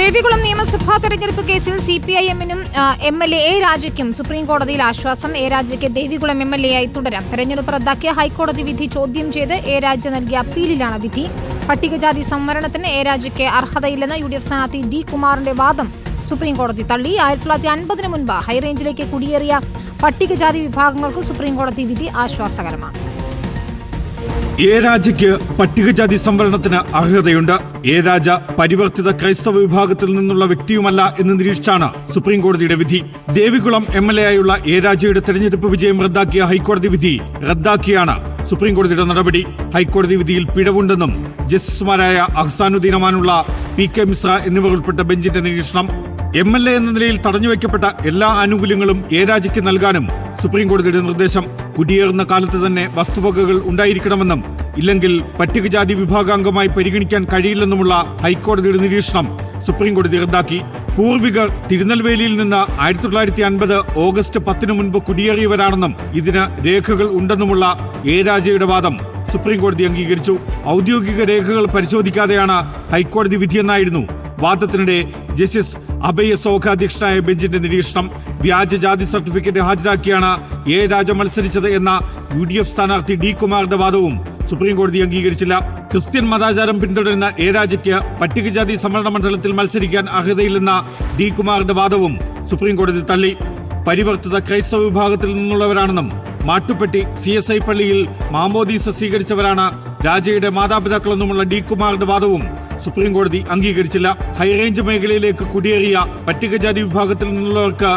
ദേവികുളം നിയമസഭാ തെരഞ്ഞെടുപ്പ് കേസിൽ സി പി ഐ എമ്മിനും എം എൽ എ രാജയ്ക്കും സുപ്രീം കോടതിയിൽ ആശ്വാസം. എ രാജയ്ക്ക് ദേവികുളം എം എൽ എ ആയി തുടരാം. തെരഞ്ഞെടുപ്പ് റദ്ദാക്കിയ ഹൈക്കോടതി വിധി ചോദ്യം ചെയ്ത് എ രാജ നൽകിയ അപ്പീലിലാണ് വിധി. പട്ടികജാതി സംവരണത്തിന് എ രാജയ്ക്ക് അർഹതയില്ലെന്ന യു ഡി എഫ് സ്ഥാനാർത്ഥി ഡി കുമാറിന്റെ വാദം സുപ്രീം കോടതി തള്ളി. ആയിരത്തി തൊള്ളായിരത്തി അൻപതിന് മുൻപ് ഹൈറേഞ്ചിലേക്ക് കുടിയേറിയ പട്ടികജാതി വിഭാഗങ്ങൾക്ക് സുപ്രീം കോടതി വിധി ആശ്വാസകരമാണ്. എ രാജയ്ക്ക് പട്ടികജാതി സംവരണത്തിന് അർഹതയുണ്ട്. എ രാജ പരിവർത്തിത ക്രൈസ്തവ വിഭാഗത്തിൽ നിന്നുള്ള വ്യക്തിയുമല്ല എന്ന് നിരീക്ഷിച്ചാണ് സുപ്രീംകോടതിയുടെ വിധി. ദേവികുളം എം എൽ എ ആയുള്ള എ രാജയുടെ തെരഞ്ഞെടുപ്പ് വിജയം റദ്ദാക്കിയ ഹൈക്കോടതി വിധി റദ്ദാക്കിയാണ് സുപ്രീംകോടതിയുടെ നടപടി. ഹൈക്കോടതി വിധിയിൽ പിഴവുണ്ടെന്നും ജസ്റ്റിസുമാരായ അഹ്സാനുദ്ദീൻ അമാനുള്ള പി കെ മിശ്ര എന്നിവർ ഉൾപ്പെട്ട ബെഞ്ചിന്റെ നിരീക്ഷണം. എം എൽ എ എന്ന നിലയിൽ തടഞ്ഞുവെക്കപ്പെട്ട എല്ലാ ആനുകൂല്യങ്ങളും എ രാജയ്ക്ക് നൽകാനും സുപ്രീംകോടതിയുടെ നിർദ്ദേശം. കുടിയേറുന്ന കാലത്ത് തന്നെ വസ്തുവകകൾ ഉണ്ടായിരിക്കണമെന്നും ഇല്ലെങ്കിൽ പട്ടികജാതി വിഭാഗാംഗമായി പരിഗണിക്കാൻ കഴിയില്ലെന്നുമുള്ള ഹൈക്കോടതിയുടെ നിരീക്ഷണം സുപ്രീംകോടതി റദ്ദാക്കി. പൂർവികർ തിരുനെൽവേലിയിൽ നിന്ന് ആയിരത്തി തൊള്ളായിരത്തി അൻപത് ഓഗസ്റ്റ് പത്തിന് മുൻപ് കുടിയേറിയവരാണെന്നും ഇതിന് രേഖകൾ ഉണ്ടെന്നുമുള്ള എ രാജയുടെ വാദം സുപ്രീംകോടതി അംഗീകരിച്ചു. ഔദ്യോഗിക രേഖകൾ പരിശോധിക്കാതെയാണ് ഹൈക്കോടതി വിധിയെന്നായിരുന്നു വാദത്തിനിടെ ജസ്റ്റിസ് അഭയ സോഖ അധ്യക്ഷനായ ബെഞ്ചിന്റെ നിരീക്ഷണം വ്യാജ ജാതി സർട്ടിഫിക്കറ്റ് ഹാജരാക്കിയാണ് എ രാജ മത്സരിച്ചത് എന്ന യു ഡി എഫ് സ്ഥാനാർത്ഥി ഡി കുമാറിന്റെ വാദവും. സുപ്രീം കോടതി അംഗീകരിച്ചില്ല. ക്രിസ്ത്യൻ മതാചാരം പിന്തുടരുന്ന എ രാജയ്ക്ക് പട്ടികജാതി സംവരണ മണ്ഡലത്തിൽ മത്സരിക്കാൻ അർഹതയില്ലെന്ന ഡി കുമാറിന്റെ വാദവും സുപ്രീം കോടതി തള്ളി. പരിവർത്തിത ക്രൈസ്തവ വിഭാഗത്തിൽ നിന്നുള്ളവരാണെന്നും മാട്ടുപ്പെട്ടി സി എസ് ഐ പള്ളിയിൽ മാമോദീസ സ്വീകരിച്ചവരാണ് രാജയുടെ മാതാപിതാക്കളെന്നുമുള്ള ഡി കുമാറിന്റെ വാദവും. സുപ്രീം കോടതി അംഗീകരിച്ചില്ല. ഹൈറേഞ്ച് മേഖലയിലേക്ക് കുടിയേറിയ പട്ടികജാതി വിഭാഗത്തിൽ നിന്നുള്ളവർക്ക്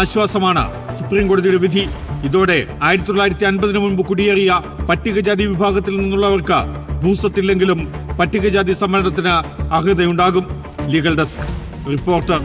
ആശ്വാസമാണ് സുപ്രീം കോടതിയുടെ വിധി. ഇതോടെ ആയിരത്തി തൊള്ളായിരത്തി അൻപതിനു മുൻപ് കുടിയേറിയ പട്ടികജാതി വിഭാഗത്തിൽ നിന്നുള്ളവർക്ക് ഭൂസ്വത്തില്ലെങ്കിലും പട്ടികജാതി സംവരണത്തിന് അർഹതയുണ്ടാകും. Legal desk reporter